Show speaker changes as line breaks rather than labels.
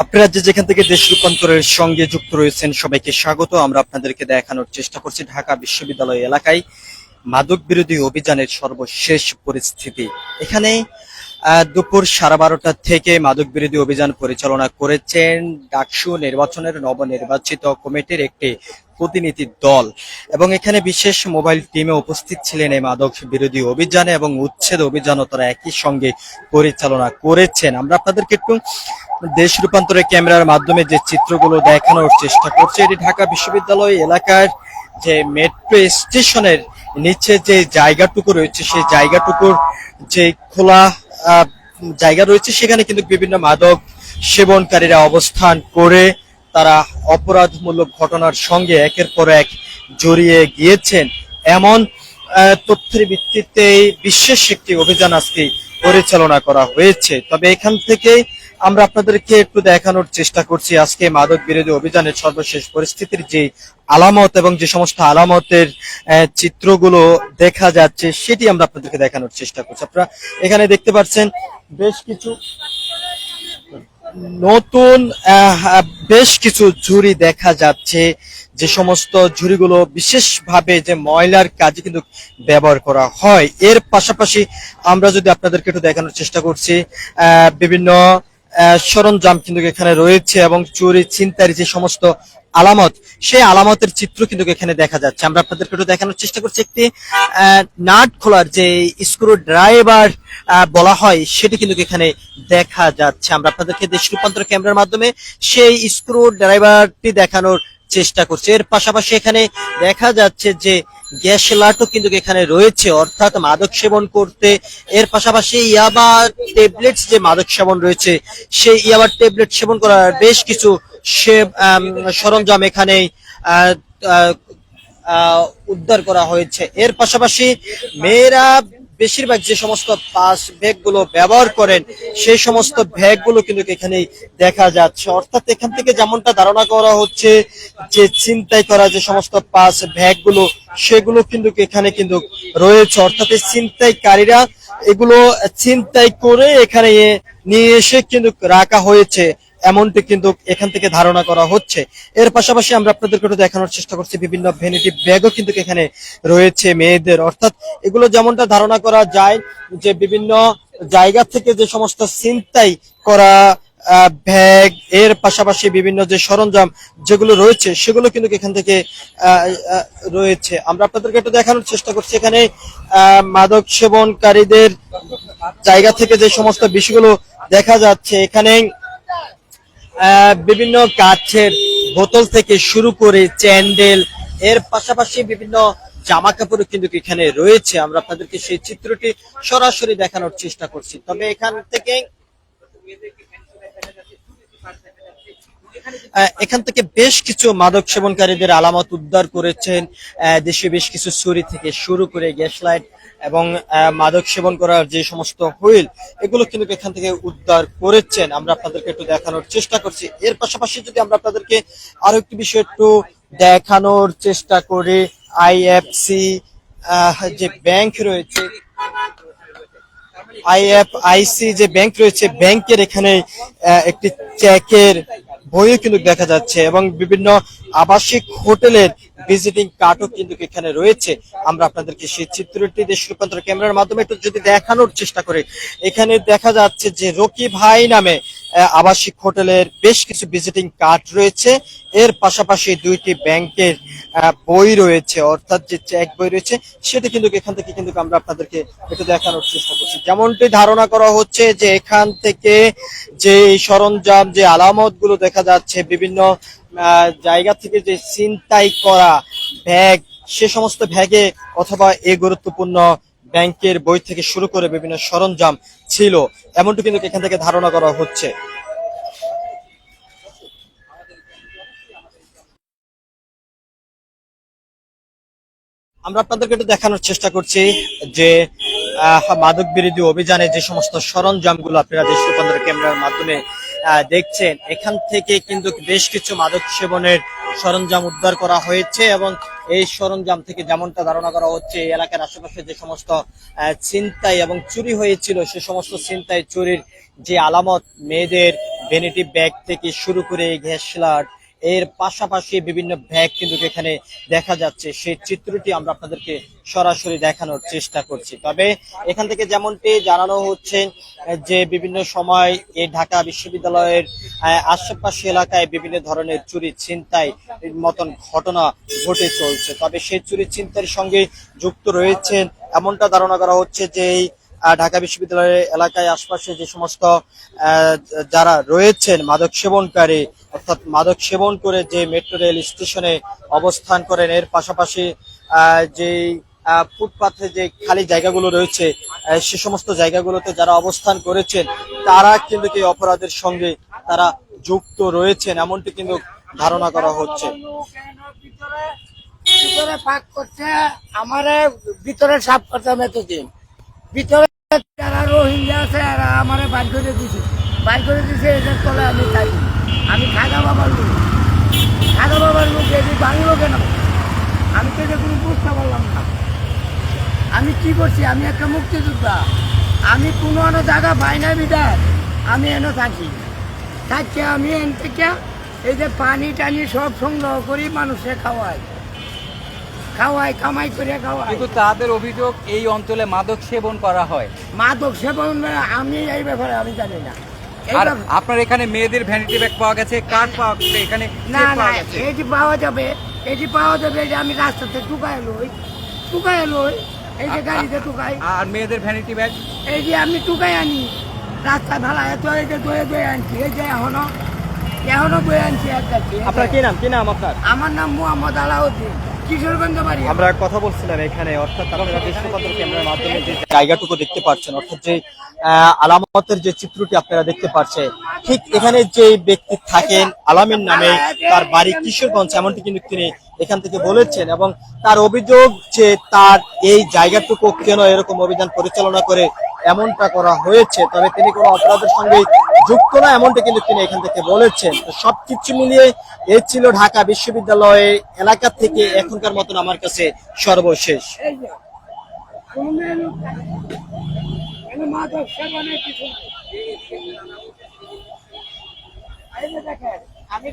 আপনারা যে যেখান থেকে দেশ রূপান্তরের সঙ্গে যুক্ত রয়েছেন, সবাইকে স্বাগত। আমরা আপনাদেরকে দেখানোর চেষ্টা করছি ঢাকা বিশ্ববিদ্যালয় এলাকায় মাদক বিরোধী অভিযানের সর্বশেষ পরিস্থিতি। এখানে দুপুর সাড়ে বারোটা থেকে মাদক বিরোধী অভিযান পরিচালনা করেছেন ডাকসু নির্বাচনের নবনির্বাচিত কমিটির একটি প্রতিনিধি দল। এবং এখানে বিশেষ মোবাইল টিমে উপস্থিত ছিলেন এই মাদক বিরোধী অভিযানে এবং উচ্ছেদ অভিযানও তারা একই সঙ্গে পরিচালনা করেছেন। আমরা আপনাদেরকে একটু দেশ রূপান্তরের ক্যামেরার মাধ্যমে যে চিত্রগুলো দেখানোর চেষ্টা করছে, এটি ঢাকা বিশ্ববিদ্যালয় এলাকার যে মেট্রো স্টেশনের নিচে যে জায়গাটুকু রয়েছে, সেই জায়গাটুকুর যে খোলা জায়গা রয়েছে, সেখানে কিন্তু বিভিন্ন মাদক সেবনকারীরা অবস্থান করে তারা অপরাধমূলক ঘটনার সঙ্গে একের পর এক জড়িয়ে গিয়েছেন। এমন তথ্যের ভিত্তিতে বিশেষ একটি অভিযান আজকে পরিচালনা করা হয়েছে। তবে এখান থেকে আমরা আপনাদেরকে একটু দেখানোর চেষ্টা করছি। আজকে মাদক বিরোধী অভিযানের সর্বশেষ পরিস্থিতির যে আলামত এবং যে সমস্ত আলামতের চিত্রগুলো দেখা যাচ্ছে, সেটি আমরা আপনাদেরকে দেখানোর চেষ্টা করছি। আপনারা এখানে দেখতে পাচ্ছেন, বেশ কিছু নতুন বেশ কিছু ঝুড়ি দেখা যাচ্ছে। যে সমস্ত ঝুড়িগুলো বিশেষভাবে যে ময়লার কাজে কিন্তু ব্যবহার করা হয়। এর পাশাপাশি আমরা যদি আপনাদেরকে একটু দেখানোর চেষ্টা করছি বিভিন্ন সরঞ্জাম কিন্তু এখানে রয়েছে এবং চুরি ছিনতাইয়ের যে সমস্ত আলামত, সেই আলামতের চিত্র কিন্তু এখানে দেখা যাচ্ছে। আমরা আপনাদেরকে একটু দেখানোর চেষ্টা করছি, একটি নাট খোলার যে স্ক্রু ড্রাইভার বলা হয়, সেটি কিন্তু এখানে দেখা যাচ্ছে। আমরা আপনাদেরকে দেশ রূপান্তর ক্যামেরার মাধ্যমে সেই স্ক্রু ড্রাইভারটি দেখানোর চেষ্টা করছি। এর পাশাপাশি এখানে দেখা যাচ্ছে যে গ্যাস লাটও কিন্তু এখানে রয়েছে, অর্থাৎ মাদক সেবন করতে। এর পাশাপাশি ইয়াবা ট্যাবলেটস যে মাদক সেবন রয়েছে, সেই ইয়াবা ট্যাবলেট সেবন করার বেশ কিছু সে সরঞ্জাম এখানে উদ্ধার করা হয়েছে। এর পাশাপাশি মেয়েরা বেশিরভাগ যে সমস্ত পাস ব্যাগগুলো ব্যবহার করেন, সেই সমস্ত ব্যাগগুলো কিন্তু এখানে দেখা যাচ্ছে। অর্থাৎ এখান থেকে যেমনটা ধারণা করা হচ্ছে যে চিন্তাই করা যে সমস্ত পাস ব্যাগগুলো সেগুলো কিন্তু এখানে কিন্তু রয়েছে। অর্থাৎ এই ছিনতাইকারীরা এগুলো ছিনতাই করে এখানে নিয়ে এসে কিন্তু রাখা হয়েছে। এমনটি কিন্তু এখান থেকে ধারণা করা হচ্ছে। এর পাশাপাশি আমরা আপনাদেরকে দেখানোর চেষ্টা করছি, বিভিন্ন ভ্যানিটি ব্যাগও কিন্তু এখানে রয়েছে মেয়েদের। অর্থাৎ এগুলো যেমনটা ধারণা করা যায় যে বিভিন্ন জায়গা থেকে যে সমস্ত চিন্তাই করা ব্যাগ, এর পাশাপাশি বিভিন্ন যে সরঞ্জাম যেগুলো রয়েছে, সেগুলো কিন্তু এখান থেকে রয়েছে। আমরা আপনাদেরকে একটু দেখানোর চেষ্টা করছি এখানে মাদক সেবনকারীদের জায়গা থেকে যে সমস্ত বিষয়গুলো দেখা যাচ্ছে। এখানে বিভিন্ন কাছের বোতল থেকে শুরু করে চ্যান্ডেল, এর পাশাপাশি বিভিন্ন জামা কাপড়ও কিন্তু এখানে রয়েছে। আমরা আপনাদেরকে সেই চিত্রটি সরাসরি দেখানোর চেষ্টা করছি। তবে এখান থেকে এখান থেকে বেশ কিছু মাদক সেবনকারীদের আলামত উদ্ধার করেছেন দেশে বেশ কিছু ছুরি থেকে শুরু করে গ্যাস লাইট এবং মাদক সেবন করার যে সমস্ত হুইল, এগুলো কিন্তু এখান থেকে উদ্ধার করেছেন। আমরা আপনাদেরকে একটু দেখানোর চেষ্টা করছি। এর পাশাপাশি যদি আমরা আপনাদেরকে আরও একটি বিষয় একটু দেখানোর চেষ্টা করি আইএফসি যে ব্যাংক রয়েছে আইএফআইসি যে ব্যাংক রয়েছে, ব্যাংকের এখানে একটি চেকের বইও কিন্তু দেখা যাচ্ছে এবং বিভিন্ন আবাসিক হোটেলের ভিজিটিং কার্ডও কিন্তু এখানে রয়েছে। আমরা আপনাদেরকে সেই চিত্রটি দেশ রূপান্তর ক্যামেরার মাধ্যমে একটু যদি দেখানোর চেষ্টা করি, এখানে দেখা যাচ্ছে যে রকি ভাই নামে আবাসিক হোটেলের বেশ কিছু ভিজিটিং কার্ড রয়েছে। এর পাশাপাশি দুইটি ব্যাংকের বই রয়েছে, অর্থাৎ যে চেক বই রয়েছে, সেটা কিন্তু এখান থেকে কিন্তু আমরা আপনাদেরকে একটু দেখানোর চেষ্টা করছি। যেমনটি ধারণা করা হচ্ছে যে এখান থেকে যে সরঞ্জাম, যে আলামতগুলো দেখা যাচ্ছে, বিভিন্ন জায়গা থেকে যে চিন্তাই করা ব্যাগ, সে সমস্ত ব্যাগে অথবা এই গুরুত্বপূর্ণ ব্যাংকের বই থেকে শুরু করে বিভিন্ন সরঞ্জাম ছিল। এমনটি কিন্তু এখান থেকে ধারণা করা হচ্ছে। আমরা আপনাদেরকে একটু দেখানোর চেষ্টা করছি যে মাদক বিরোধী অভিযানে যে সমস্ত সরঞ্জামগুলো আপনারা দেশ রূপান্তর ক্যামেরার মাধ্যমে দেখছেন, এখান থেকে কিন্তু বেশ কিছু মাদক সেবনের সরঞ্জাম উদ্ধার করা হয়েছে এবং এই সরঞ্জাম থেকে যেমনটা ধারণা করা হচ্ছে এলাকার আশেপাশে যে সমস্ত ছিনতাই এবং চুরি হয়েছিল, সে সমস্ত ছিনতাই, চুরির যে আলামত, মেয়েদের ভেনিটিভ ব্যাগ থেকে শুরু করে ঘ্যাসলাট এর পাশাপাশি বিভিন্ন ব্যাগ কিন্তু এখানে দেখা যাচ্ছে। সেই চিত্রটি আমরা আপনাদেরকে সরাসরি দেখানোর চেষ্টা করছি। তবে এখান থেকে যেমনটি জানানো হচ্ছে, যে বিভিন্ন সময় এই ঢাকা বিশ্ববিদ্যালয়ের আশেপাশে এলাকায় বিভিন্ন ধরনের চুরি ছিনতাই মতন ঘটনা ঘটে চলছে। তবে সেই চুরি ছিনতাইয়ের সঙ্গে যুক্ত রয়েছেন। এমনটা ধারণা করা হচ্ছে যে এই ঢাকা বিশ্ববিদ্যালয়ের এলাকায় আশপাশে যে সমস্ত যারা রয়েছেন মাদক সেবনকারী, অর্থাৎ মাদক সেবন করে যে মেট্রো রেল স্টেশনে অবস্থান করেন, এর পাশাপাশি যে ফুটপাথে যে খালি জায়গাগুলো রয়েছে সে সমস্ত জায়গাগুলোতে যারা অবস্থান করেছেন, তারা কিন্তু এই অপরাধের সঙ্গে তারা যুক্ত রয়েছেন, এমনটি কিন্তু ধারণা করা হচ্ছে।
ভিতরে পাক করছে, আমারে ভিতরে সাফ করতে হবে এতদিন। ভিতরে যারা রোহিঙ্গা আছে, এরা আমারে বাইর করে দিছে। বাইর করে দিছে এদের তলে আমি থাকি আমি খাগা বাবার লোক। খাগা বাবার লোক এটি বাংলো কেন আমি তো এটা কোনো বুঝতে পারলাম না। আমি কি করছি? আমি একটা মুক্তিযোদ্ধা। আমি কোনো আনো জায়গা পাই না বিদায় আমি এনে থাকি। থাকছে আমি এন থেকে এই যে পানি টানি সব সংগ্রহ করি মানুষে খাওয়াই খাওয়াই কামাই করে খাওয়াই
কিন্তু তাদের অভিযোগ এই অঞ্চলে মাদক সেবন করা হয়।
মাদক সেবন আমি এই ব্যাপারে আমি জানি না।
আর আপনার এখানে মেয়েদের ভ্যানিটি ব্যাগ পাওয়া গেছে কার্ড পাওয়া গেছে এখানে
না না
পাওয়া গেছে?
এটি পাওয়া যাবে এটি পাওয়া যাবে যে আমি রাস্তাতে টুকাই লই টুকাই লই এই যে গাড়িতে টুকাই
আর মেয়েদের ভ্যানিটি ব্যাগ
এই যে আমি টুকাই আনি রাস্তায় ভাড়া এত এই যে দয়ে দয়ে আনছি এই যে এখনও এখনও বয়ে আনছি একটা
আপনার কি নাম? কি নাম আপনার?
আমার নাম মোহাম্মদ আলাউদ্দিন।
আমরা কথা বলছিলাম এখানে, অর্থাৎ আপনারা যে জায়গাটুকু দেখতে পাচ্ছেন, অর্থাৎ যে আলামতের যে চিত্রটি আপনারা দেখতে পাচ্ছেন, ঠিক এখানে যে ব্যক্তি থাকেন, আলামিন নামে তার বাড়ি কিশোরগঞ্জ, এমনটি কিন্তু তিনি এখান থেকে বলেছেন এবং তার অভিযোগ যে তার এই জায়গাটুকু কেন এরকম অভিযান পরিচালনা করে এমনটা করা হয়েছে, তবে তিনি কোনো অপরাধের সঙ্গে যুক্ত না, এমনটা কিন্তু তিনি এখান থেকে বলেছেন। তো সবকিছু মিলিয়ে এ ছিল ঢাকা বিশ্ববিদ্যালয়ে এলাকা থেকে এখনকার মতন আমার কাছে সর্বশেষ।
আমি